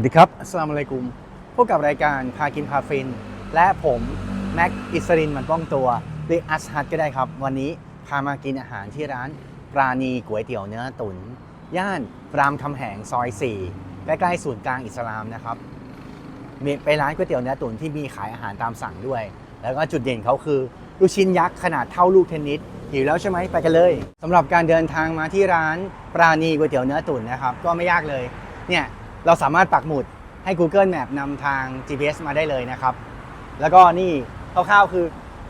วัสดีครับอัสลามอะลัยกุมพบกับรายการพากินพาฟิน และผมแม็กอิสรินมันป้องตัวเรียกอัสฮัดก็ได้ครับ วันนี้พามากินอาหารที่ร้านปราณีก๋วยเตี๋ยวเนื้อตุ๋นย่านรามคำแหงซอย 4 ใกล้ๆศูนย์กลางอิสลามนะครับมีเป็นร้านก๋วยเตี๋ยวเนื้อตุ๋นที่มีขายอาหารตามสั่งด้วย แล้วก็จุดเด่นเขาคือลูกชิ้นยักษ์ขนาดเท่าลูกเทนนิสหิวแล้วใช่ไหมไปกันเลยสำหรับการเดินทางมาที่ร้านปราณีก๋วยเตี๋ยวเนื้อตุ๋นนะครับ ก็ไม่ยากเลยเนี่ย เราสามารถปักหมุดให้ Google Map นำทาง GPS มาได้เลยนะครับ แล้วก็นี่คร่าวๆคือ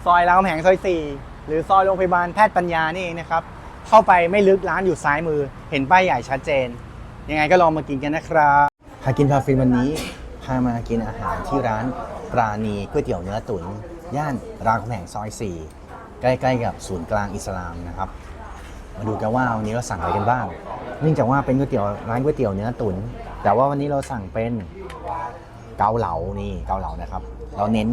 ซอยรามแหงซอย 4 หรือซอยโรงพยาบาลแพทย์ปัญญานี่เองนะครับ เข้าไปไม่ลึกร้านอยู่ซ้ายมือ เห็นป้ายใหญ่ชัดเจน ยังไงก็ลองมากินกันนะครับพากินพาฟินวันนี้พามากินอาหารที่ร้านปราณีก๋วยเตี๋ยวเนื้อตุ๋นย่านรามแหงซอย 4 ใกล้ๆกับศูนย์กลางอิสลามนะครับมาดูกันว่าวันนี้เราสั่งอะไรกันบ้างเนื่องจากว่าเป็นก๋วยเตี๋ยวร้านก๋วยเตี๋ยวเนื้อตุ๋น แต่ว่าวันนี้เราสั่งเป็นเกาเหลานี่เกาเหลานะครับ เราเน้น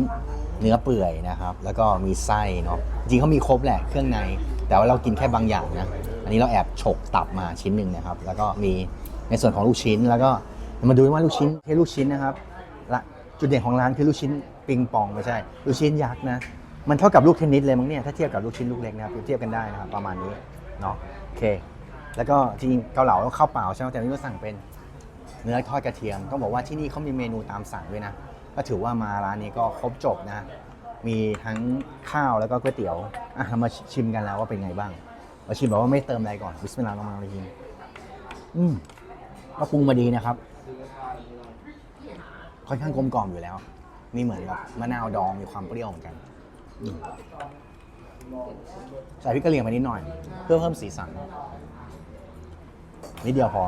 เนื้อเปื่อยนะครับ แล้วก็มีไส้เนาะจริงเขามีครบแหละเครื่องใน แต่ว่าเรากินแค่บางอย่างนะอันนี้เราแอบฉกตับมาชิ้นหนึ่งนะครับ แล้วก็มีในส่วนของลูกชิ้นแล้วก็มาดูว่าลูกชิ้นเทลูกชิ้นนะครับจุดเด่นของร้านคือลูกชิ้นปิงปองไม่ใช่ ลูกชิ้นยักษ์นะมันเท่ากับลูกเทนนิสเลยมั้งเนี่ยถ้าเทียบกับลูกชิ้นลูกเล็กนะครับเปรียบเทียบกันได้นะครับประมาณนี้เนาะโอเค แล้วก็จริงเกาเหลาข้าวเปล่าใช่ไหมแต่นนี้เราสั่งเป็น เนื้อทอดกระเทียม ต้องบอกว่าที่นี่เขามีเมนูตามสั่งด้วยนะ ก็ถือว่ามาร้านนี้ก็ครบจบนะ มีทั้งข้าวแล้วก็ก๋วยเตี๋ยวอะเรามาชิมกันแล้วว่าเป็นไงบ้างมาชิมแบบว่าไม่เติมอะไรก่อนบิสมิลลาห์เรามาเลยทีอืมก็ปรุงมาดีนะครับค่อนข้างกลมกล่อมอยู่แล้ว มีเหมือนแบบมะนาวดองมีความเปรี้ยวเหมือนกันใส่พริกกะเหรี่ยงไปนิดหน่อย เพื่อเพิ่มสีสันนิดเดียวพอ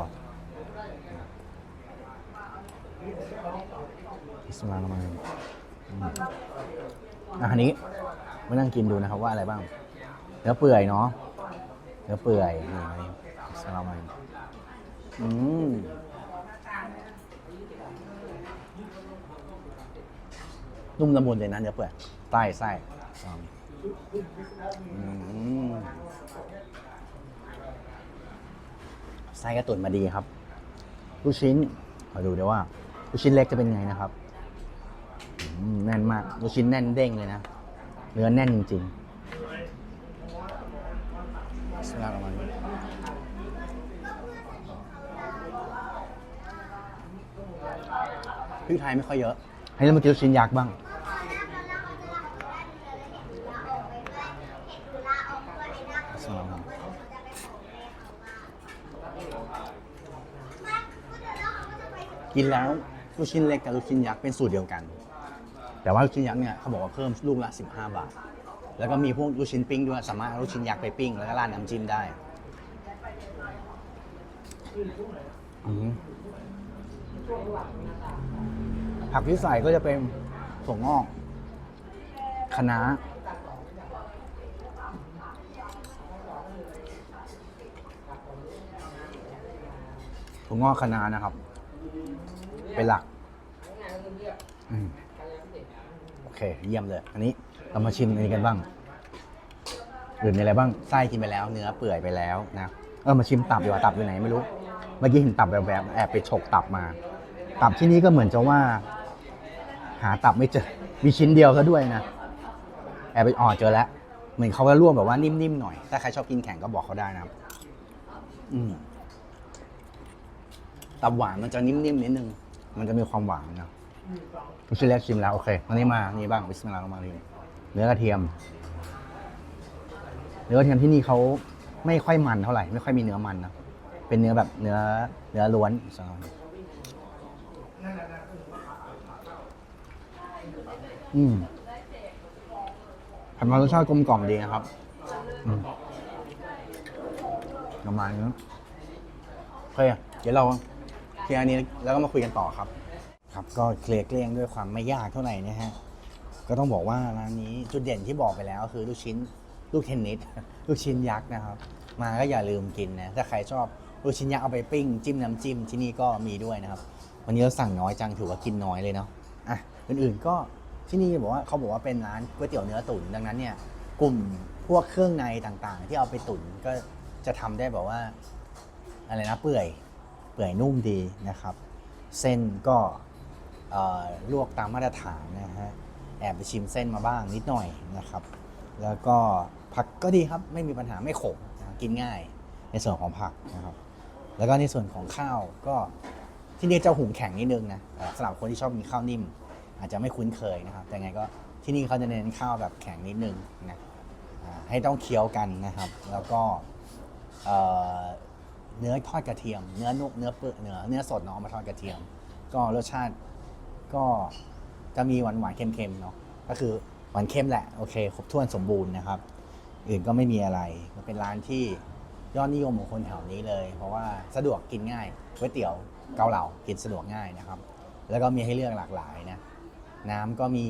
สมิลลาห์มาอันนี้มานั่งกินดูนะครับว่าอะไรบ้างเนื้อเปื่อยเนาะเนื้อเปื่อยนี่อันนี้บิสมิลาห์เรามาอืมนุ่มละมุนเลยนะเนื้อเปื่อยใต้ไส้อืมไส้กระตุนมาดีครับ ลูกชิ้นมาดูเดี๋ยวว่า ลูกชิ้นเล็กจะเป็นไงนะครับ แน่นมากลูกชิ้นแน่นเด้งเลยนะ เนื้อแน่นจริงๆสลาประมาณนี้พริกไทยไม่ค่อยเยอะ ให้เรามากินลูกชิ้นยักษ์บ้างกินแล้วลูกชิ้นเล็กกับลูกชิ้นยักษ์เป็นสูตรเดียวกัน แต่ว่าลูกชิ้นยักษ์เนี่ยเขาบอกว่าเพิ่มลูกละ 15 บาท แล้วก็มีพวกลูกชิ้นปิ้งด้วยสามารถเอาลูกชิ้นยักษ์ไปปิ้ง แล้วก็ราดน้ำจิ้มได้ผักที่ใส่ก็จะเป็นถั่วงอกคะน้าถั่วงอกคะน้านะครับ เป็นหลัก อืม เค เยี่ยมเลย อันนี้เรามาชิมอันนี้กันบ้างอื่นมีอะไรบ้างไส้กินไปแล้ว เนื้อเปื่อยไปแล้วนะเออมาชิมตับดีกว่าตับอยู่ไหนไม่รู้ เมื่อกี้เห็นตับแบบๆแอบไปฉกตับมา ตับที่นี่ก็เหมือนจะว่า หาตับไม่เจอมีชิ้นเดียวซะด้วยนะแอบไปอ๋อเจอแล้วเหมือนเขาจะร่วมแบบว่านิ่มๆหน่อย ถ้าใครชอบกินแข็งก็บอกเขาได้นะครับอืมตับหวานมันจะนิ่มๆนิดนึงมันจะมีความหวานนะ ลูกชิ้นเล็กชิมแล้วโอเคอันนี้มานี่บ้างบิสมิลลาห์มาเลยเนื้อกระเทียม เนื้อกระเทียมที่นี่เขาไม่ค่อยมันเท่าไหร่ไม่ค่อยมีเนื้อมันนะเป็นเนื้อแบบเนื้อเนื้อล้วนสำหรับอืมผัดมารสชาติกลมกล่อมดีนะครับอืมประมาณนี้โอเคเดี๋ยวเราเคลียร์อันนี้แล้วก็มาคุยกันต่อครับ ครับก็เคลียร์เกลี้ยงด้วยความไม่ยากเท่าไหร่นะฮะก็ต้องบอกว่าร้านนี้จุดเด่นที่บอกไปแล้วคือลูกชิ้นลูกเทนนิสลูกชิ้นยักษ์นะครับ มาก็อย่าลืมกินนะถ้าใครชอบลูกชิ้นยักษ์เอาไปปิ้งจิ้มน้ำจิ้มที่นี่ก็มีด้วยนะครับ วันนี้เราสั่งน้อยจังถือว่ากินน้อยเลยเนาะอะอื่นๆก็ที่นี่บอกว่าเขาบอกว่าเป็นร้านก๋วยเตี๋ยวเนื้อตุ๋นดังนั้นเนี่ยกลุ่มพวกเครื่องในต่างๆ ที่เอาไปตุ๋นก็จะทำได้แบบว่าอะไรนะเปื่อยเปื่อยนุ่มดีนะครับ เส้นก็ ลวกตามมาตรฐานนะฮะแอบไปชิมเส้นมาบ้างนิดหน่อยนะครับ แล้วก็ผักก็ดีครับไม่มีปัญหาไม่ขมกินง่ายในส่วนของผักนะครับ แล้วก็ในส่วนของข้าวก็ที่นี่จะหุงแข็งนิดนึงนะสำหรับคนที่ชอบกินข้าวนิ่ม อาจจะไม่คุ้นเคยนะครับ แต่ไงก็ที่นี่เขาจะเน้นข้าวแบบแข็งนิดนึงนะให้ต้องเคี้ยวกันนะครับ แล้วก็เเนื้อทอดกระเทียม เนื้อนุ่มเนื้อเปื่อยเนื้อเนื้อสดเนาะเอามาทอดกระเทียม ก็รสชาติ ก็จะมีหวานหวานเค็มๆเนาะก็คือหวานเค็มแหละโอเคครบถ้วนสมบูรณ์นะครับ อื่นก็ไม่มีอะไรมันเป็นร้านที่ยอดนิยมของคนแถวนี้เลย เพราะว่าสะดวกกินง่ายก๋วยเตี๋ยวเกาเหลากินสะดวกง่ายนะครับ แล้วก็มีให้เลือกหลากหลายนะน้ำก็มี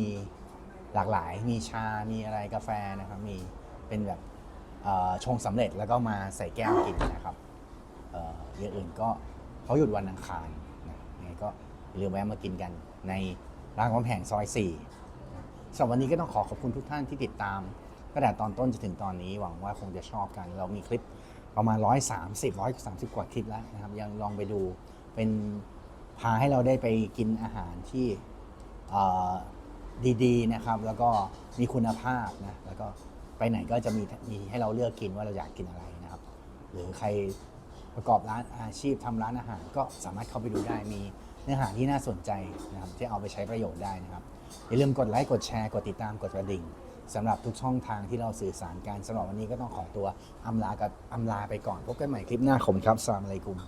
หลากหลายมีชา มีอะไรกาแฟนะครับ มีเป็นแบบชงสำเร็จแล้วก็มาใส่แก้วกินนะครับเอ่ออย่างอื่นก็เขาหยุดวันอังคารนะยังไงก็อย่าลืมแวะมากินกันในร้านของแผงซอย 4สำหรับวันนี้ก็ต้องขอขอบคุณทุกท่านที่ติดตามตั้งแต่ตอนต้นจนถึงตอนนี้หวังว่าคงจะชอบกัน เรามีคลิปประมาณ 130 130 กว่าคลิปแล้วนะครับ ยังลองไปดูเป็นพาให้เราได้ไปกินอาหารที่ดีๆนะครับ แล้วก็มีคุณภาพนะแล้วก็ไปไหนก็จะมีมีให้เราเลือกกินว่าเราอยากกินอะไรนะครับ หรือใครประกอบร้านอาชีพทำร้านอาหารก็สามารถเข้าไปดูได้มี เนื้อหาที่น่าสนใจนะครับที่เอาไปใช้ประโยชน์ได้นะครับ อย่าลืมกดไลค์กดแชร์กดติดตามกดกระดิ่งสำหรับทุกช่องทางที่เราสื่อสารกันสำหรับวันนี้ก็ต้องขอตัวอำลากับอำลาไปก่อนพบกันใหม่คลิปหน้าขอบคุณครับสลามอะลัยกุม